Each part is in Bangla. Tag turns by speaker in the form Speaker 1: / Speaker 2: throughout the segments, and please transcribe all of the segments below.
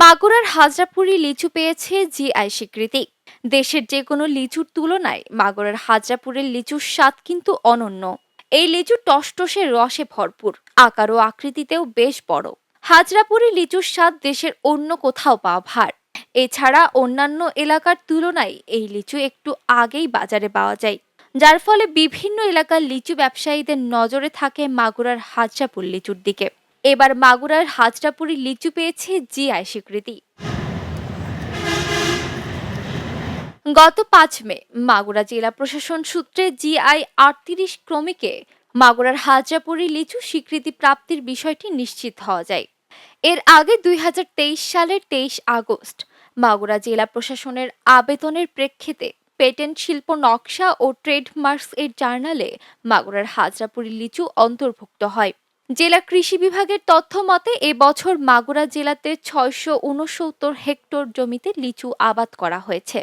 Speaker 1: মাগুরার হাজরাপুরি লিচু পেয়েছে জিআই স্বীকৃতি। দেশের যে কোনো লিচুর তুলনায় মাগুরার হাজরাপুরের লিচুর স্বাদ কিন্তু অনন্য। এই লিচু টসটসে রসে ভরপুর, আকার ও আকৃতিতেও বেশ বড়। হাজরাপুরি লিচুর স্বাদ দেশের অন্য কোথাও পাওয়া ভার। এছাড়া অন্যান্য এলাকার তুলনায় এই লিচু একটু আগেই বাজারে পাওয়া যায়। যার ফলে বিভিন্ন এলাকার লিচু ব্যবসায়ীদের নজরে থাকে মাগুরার হাজরাপুর লিচুর দিকে। এবার মাগুরার হাজরাপুরি লিচু পেয়েছে জিআই স্বীকৃতি। গত পাঁচ মে, মাগুরা জেলা প্রশাসন সূত্রে জিআই আটত্রিশ ক্রমিকে মাগুরার হাজরাপুরি লিচু স্বীকৃতি প্রাপ্তির বিষয়টি নিশ্চিত হওয়া যায়। এর আগে দুই হাজার তেইশ সালের তেইশ আগস্ট, মাগুরা জেলা প্রশাসনের আবেদনের প্রেক্ষিতে পেটেন্ট শিল্প নকশা ও ট্রেডমার্কস এর জার্নালে মাগুরার হাজরাপুরি লিচু অন্তর্ভুক্ত হয়। জেলা কৃষি বিভাগের তথ্য মতে এবছর মাগুরা জেলাতে ছয়শো উনসত্তর হেক্টর জমিতে লিচু আবাদ করা হয়েছে।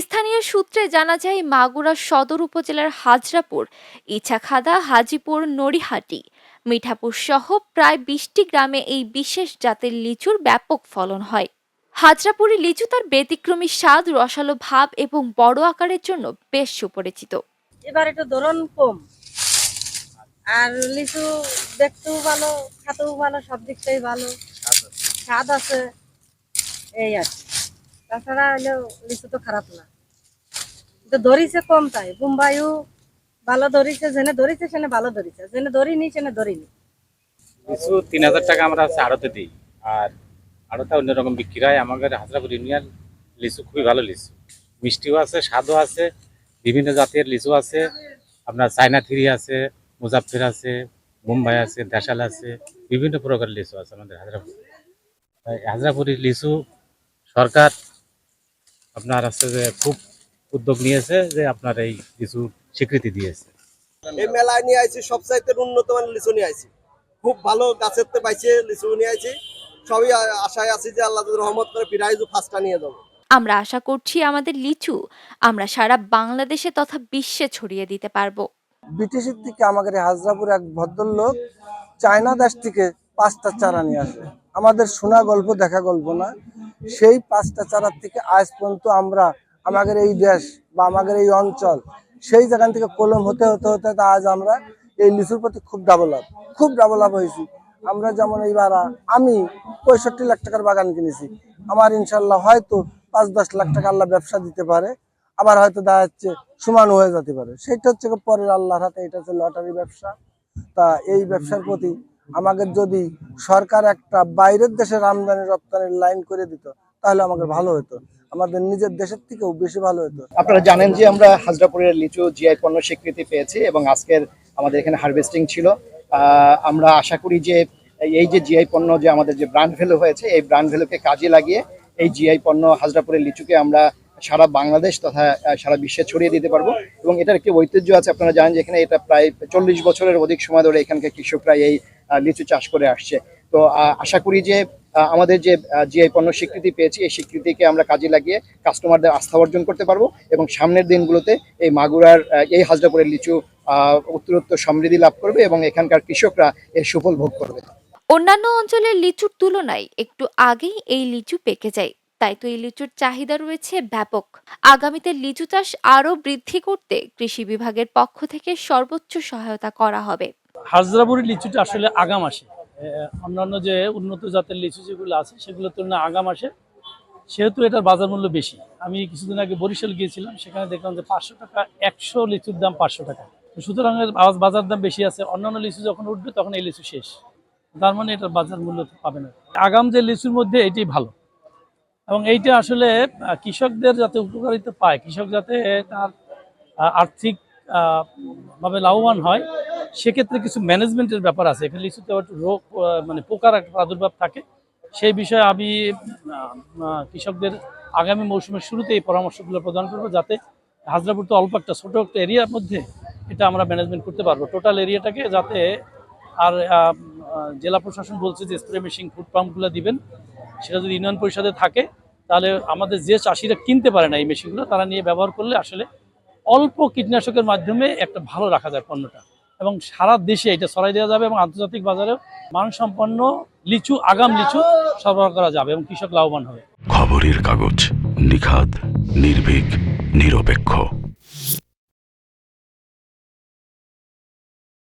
Speaker 1: স্থানীয় সূত্রে জানা যায়, মাগুরা সদর উপজেলার হাজরাপুর, ইছাখাদা, হাজিপুর, নড়িহাটি, মিঠাপুর সহ প্রায় বিশটি গ্রামে এই বিশেষ জাতের লিচুর ব্যাপক ফলন হয়। হাজরাপুরি লিচু তার ব্যতিক্রমী স্বাদ, রসালো ভাব এবং বড় আকারের জন্য বেশ সুপরিচিত।
Speaker 2: এবার একটু ধরন কম। আর লিচু দেখতেও ভালো, খাতেও ভালো, সব দিকটাই ভালো। স্বাদ আছে, এই আর। তাছাড়া হলেও লিচু তো খারাপ না। কিন্তু ধরিছে কম তাই। বোম্বাইও ভালো ধরিছে, যেনে ধরিছে সেনে ভালো ধরিছে। জেনে ধরিনি সেনে ধরিনি।
Speaker 3: লিচু তিন হাজার টাকা আমরা হচ্ছে আড়তে দিই। আর আড়তে অন্যরকম বিক্রি হয়। আমাদের হাজরাপুর ইউনিয়ন লিচু খুবই ভালো লিচু। মিষ্টিও আছে, স্বাদও আছে। বিভিন্ন জাতের লিচু আছে, আপনার চায়না থ্রি আছে মুজাফির আছে, মুম্বাই আছে, দেশাল আছে, বিভিন্ন প্রকার লিচু আছে আমাদের হাজরাপুর তাই হাজরাপুরি লিচু সরকার আপনার আছে যে খুব উদ্যোগ নিয়েছে যে আপনার এই লিচু স্বীকৃতি দিয়েছে।
Speaker 4: এই মেলায় নিয়ে আইছি সব চাইতে উন্নত মানের লিচু নিয়ে আইছি। খুব ভালো গাছের পাইছে, লিচু নিয়ে আইছি। সবই আশায় আছি যে আল্লাহ রহমত করে প্রাইজও ফার্স্টটা নিয়ে যাব।
Speaker 1: আমরা আশা করছি আমাদের লিচু আমরা সারা বাংলাদেশে তথা বিশ্বে ছড়িয়ে দিতে পারব।
Speaker 5: ব্রিটিশের থেকে আমাদের হাজরাপুর এক ভদ্রলোক চায়না দেশ থেকে পাঁচটা চারা নিয়ে আসে। আমাদের শোনা গল্প, দেখা গল্প না। সেই পাঁচটা চারার থেকে আজ পর্যন্ত আমরা আমাদের এই দেশ বা আমাদের এই অঞ্চল, সেই জায়গান থেকে কলম হতে হতে হতে আজ আমরা এই লিচুর প্রতি খুব ডেভেলপ খুব ডেভেলপ হয়েছি। আমরা যেমন এইবার আমি পঁয়ষট্টি লাখ টাকার বাগান কিনেছি। আমার ইনশাল্লাহ হয়তো পাঁচ দশ লাখ টাকা আল্লাহ ব্যবসা দিতে পারে। আবার হয়তো দেখা যাচ্ছে সমান হয়ে যেতে পারে। সেটা হচ্ছে পরের আল্লাহর হাতে, এটা হচ্ছে লটারি ব্যবসা। তা এই ব্যবসার প্রতি আমাদের যদি সরকার একটা বাইরের দেশের আমদানি রপ্তানির লাইন করে দিত, তাহলে আমাদের ভালো হতো। আমাদের নিজের দেশের থেকেও বেশি ভালো হতো।
Speaker 6: আপনারা জানেন যে আমরা হাজরাপুরের লিচু, জিআই পণ্য স্বীকৃতি পেয়েছি এবং আজকের আমাদের এখানে হারভেস্টিং ছিল। আমরা আশা করি যে এই যে জিআই পণ্য যে আমাদের যে ব্র্যান্ড ভ্যালু হয়েছে, এই ব্র্যান্ড ভ্যালুকে কাজে লাগিয়ে এই জিআই পণ্য হাজরাপুরের লিচুকে আমরা সারা বাংলাদেশ তথা সারা বিশ্বে ছড়িয়ে দিতে পারব। এবং এটার একটি ঐতিহ্য আছে, আপনারা জানেন যে এখানে এটা প্রায় চল্লিশ বছরের অধিক সময় ধরে এখানকার কৃষকরা এই লিচু চাষ করে আসছে। তো আশা করি যে আমাদের যে জিআই পণ্য স্বীকৃতি পেয়েছি, এই স্বীকৃতিকে আমরা কাজে লাগিয়ে কাস্টমারদের আস্থা অর্জন করতে পারব এবং সামনের দিনগুলোতে এই মাগুরার এই হাজরাপুরের লিচু উত্তরোত্তর সমৃদ্ধি লাভ করবে এবং এখানকার কৃষকরা এর সুফল ভোগ করবে।
Speaker 1: অন্যান্য অঞ্চলের লিচুর তুলনায় একটু আগেই এই লিচু পেকে যায়। তাই তো এই লিচুর চাহিদা রয়েছে ব্যাপক। আগামীতে লিচু চাষ আরও বৃদ্ধি করতে কৃষি বিভাগের পক্ষ থেকে সর্বোচ্চ সহায়তা করা হবে।
Speaker 7: হাজরাপুরি লিচুটা আসলে আগাম আসে। অন্যান্য যে উন্নত জাতের লিচু যেগুলো আছে, সেগুলোর তুলনায় আগাম আসে। সেহেতু এটার বাজার মূল্য বেশি। আমি কিছুদিন আগে বরিশাল গিয়েছিলাম, সেখানে দেখলাম যে পাঁচশো টাকা, একশো লিচুর দাম পাঁচশো টাকা। সুতরাং বাজার দাম বেশি আছে। অন্যান্য লিচু যখন উঠবে, তখন এই লিচু শেষ। তার মানে এটার বাজার মূল্য পাবে না। আগাম যে লিচুর মধ্যে এটি ভালো। এবং এইটা আসলে কৃষকদের যাতে উপকারিতা পায়, কৃষক যাতে তার আর্থিক ভাবে লাভবান হয়, সেক্ষেত্রে কিছু ম্যানেজমেন্টের ব্যাপার আছে। এখানে লিচুতে আবার একটু রোগ মানে পোকার একটা প্রাদুর্ভাব থাকে। সেই বিষয়ে আমি কৃষকদের আগামী মৌসুমের শুরুতে এই পরামর্শগুলো প্রদান করব, যাতে হাজরাপুর তো অল্প একটা ছোটো একটা এরিয়ার মধ্যে এটা আমরা ম্যানেজমেন্ট করতে পারব। টোটাল এরিয়াটাকে যাতে আর জেলা প্রশাসন বলছে যে স্প্রে মেশিন ফুড পাম্পগুলো দিবেন। সেটা যদি ইউনিয়ন পরিষদে থাকে, তাহলে আমাদের যে চাষিরা কিনতে পারে না এই মেশিনগুলো তারা নিয়ে ব্যবহার করলে আসলে অল্প কীটনাশকের মাধ্যমে একটা ভালো রাখা যায় পণ্যটা। এবং সারা দেশে এটা ছড়াই দেওয়া যাবে এবং আন্তর্জাতিক বাজারে মানসম্পন্ন লিচু, আগাম লিচু সরবরাহ করা যাবে এবং কৃষক লাভবান হবে।
Speaker 8: খবরের কাগজ নিখাদ, নির্ভীক, নিরপেক্ষ।